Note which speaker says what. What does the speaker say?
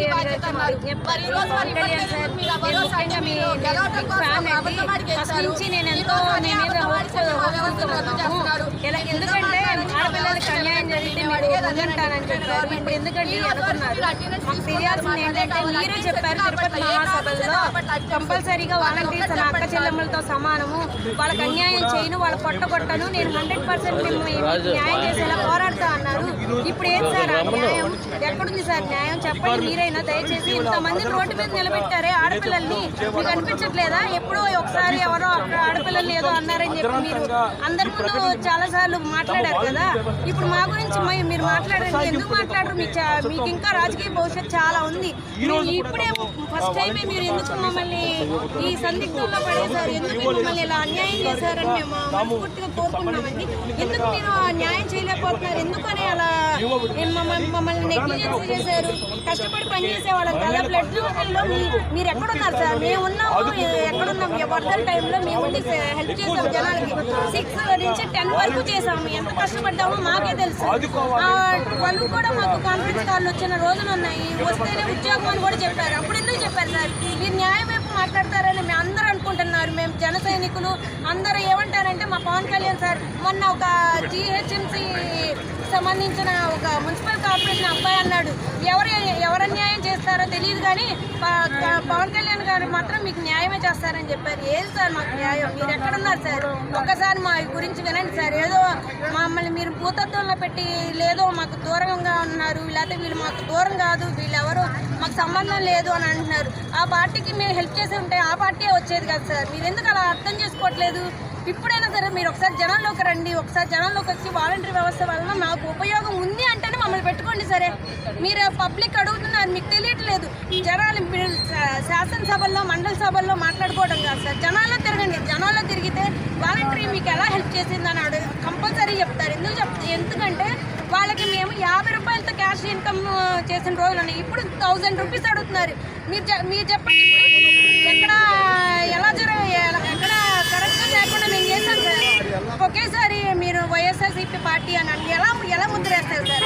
Speaker 1: కళ్యాణ్
Speaker 2: బాధ్యత అన్నారు.
Speaker 1: మరి
Speaker 2: ఈ రోజు మరి
Speaker 1: సార్
Speaker 2: మీరు
Speaker 1: ముఖ్యంగా మీ
Speaker 2: మీరు గెలవడం
Speaker 1: బిగ్
Speaker 2: కోసం అబద్ధం ఆడి
Speaker 1: ఫస్ట్
Speaker 2: చేశారు.
Speaker 1: నుంచి నేను
Speaker 2: ఈ రోజు
Speaker 1: మీద
Speaker 2: అబద్ధం ఆడి. మా
Speaker 1: హోప్స్
Speaker 2: వ్యవస్థను రద్దు చేస్తున్నారు.
Speaker 1: ఇలా
Speaker 2: ఎందుకు
Speaker 1: ఎందుకంటే
Speaker 2: మాట్లాడాలి?
Speaker 1: ఆడపిల్లలకి అన్యాయం జరిగితే మీరు చెప్పారు. ఇప్పుడు ఎందుకండి అనుకున్నారు? మాకు తెలియాల్సింది. ఏంటంటే మీరే తిరుపతి మహాసభల్లో కంపల్సరీగా వాలంటీర్స్ నా అక్క చెల్లెమ్మలతో సమానము. వాళ్ళకి అన్యాయం చేయను వాళ్ళ పొట్ట కొట్టను. నేను హండ్రెడ్ పర్సెంట్ న్యాయం చేసేలా పోరాడుతా అన్నారు. ఇప్పుడు ఏం సార్ ఆ న్యాయం? ఎక్కడుంది సార్ న్యాయం? చెప్పండి మీరైనా దయచేసి ఇంతమంది రోడ్డు మీద నిలబెట్టారే ఆడపిల్లల్ని. మీకు అనిపించట్లేదా? ఎప్పుడో ఒకసారి ఎవరో ఆడపిల్లల్ని ఏదో అన్నారని చెప్పి మీరు అందరి ముందు చాలా సార్లు మాట్లాడారు కదా. ఇప్పుడు మా గురించి మీరు మాట్లాడండి. ఎందుకు మాట్లాడరు? మీకు ఇంకా రాజకీయ భవిష్యత్తు చాలా ఉంది. ఇప్పుడే ఫస్ట్ టైమే మీరు ఎందుకు మమ్మల్ని ఈ సందిగ్ధంలో పడేశారు? ఎందుకు మమ్మల్ని ఇలా అన్యాయం చేశారని మేము మనస్ఫూర్తిగా కోరుకుంటున్నామండి. ఎందుకు మీరు న్యాయం చేయలేకపోతున్నారు? ఎందుకని అలా మమ్మల్ని మమ్మల్ని నెగ్లిజెన్స్ చేశారు? కష్టపడి పనిచేసే వాళ్ళం కదా బ్లడ్లో మీరు ఎక్కడున్నారు సార్? మేము ఉన్నాము ఎక్కడున్నాం వరదల టైంలో మేము హెల్ప్ చేసాం జనాలకి. సిక్స్ నుంచి టెన్ వరకు చేసాము. ఎంత కష్టపడ్డామో మాకే తెలుసు. వాళ్ళు కూడా మాకు కాన్ఫరెన్స్ కాల్ వచ్చిన రోజులు ఉన్నాయి. వస్తేనే ఉద్యోగం అని కూడా చెప్పారు. అప్పుడు ఎందుకు చెప్పారు సార్? మీరు న్యాయం వైపు మాట్లాడతారని మేము అందరూ అనుకుంటున్నారు. మేము జన సైనికులు అందరూ ఏమంటారంటే మా పవన్ కళ్యాణ్ సార్ మొన్న ఒక జిహెచ్ఎంసీ సంబంధించిన ఒక మున్సిపల్ కార్పొరేషన్ అబ్బాయి అన్నాడు. ఎవరు ఎవరు అన్యాయం చేస్తారో తెలియదు కానీ పవన్ కళ్యాణ్ గారు మాత్రం మీకు న్యాయమే చేస్తారని చెప్పారు. ఏది సార్ మాకు న్యాయం? మీరు ఎక్కడున్నారు సార్? ఒక్కసారి మా గురించి వినండి సార్. ఏదో మమ్మల్ని మీరు భూతత్వంలో పెట్టి లేదో మాకు దూరంగా ఉన్నారు లేకపోతే వీళ్ళు మాకు దూరం కాదు వీళ్ళెవరు మాకు సంబంధం లేదు అని అంటున్నారు. ఆ పార్టీకి మేము హెల్ప్ చేసి ఉంటే ఆ పార్టీ వచ్చేది కదా సార్. మీరు ఎందుకు అలా అర్థం చేసుకోవట్లేదు? ఇప్పుడైనా సరే మీరు ఒకసారి జనంలోకి రండి ఒకసారి జనంలోకి వచ్చి వాలంటరీ వ్యవస్థ వలన మాకు ఉపయోగం ఉంది అంటేనే మమ్మల్ని పెట్టుకోండి సరే. మీరు పబ్లిక్ అడుగుతున్నారు మీకు తెలియట్లేదు. జనాలు శాసనసభల్లో మండల సభల్లో మాట్లాడుకోవడం కాదు సార్. జనాల్లో తిరగండి. జనాల్లో తిరిగితే వాలంటరీ మీకు ఎలా హెల్ప్ చేసిందని అడు కంపల్సరీ చెప్తారు. ఎందుకు చెప్తారు ఎందుకంటే వాళ్ళకి మేము యాభై రూపాయలతో క్యాష్ ఇన్కమ్ చేసిన రోజులు ఇప్పుడు థౌజండ్ రూపీస్ అడుగుతున్నారు. మీరు మీరు చెప్పండి. ఎక్కడ ఎలా జర ఎక్కడ కరెక్ట్గా లేకుండా మేము చేశాం సార్. ఒకేసారి మీరు వైఎస్ఆర్సీపీ పార్టీ అని ఎలా ఎలా ముద్రేస్తారు సార్?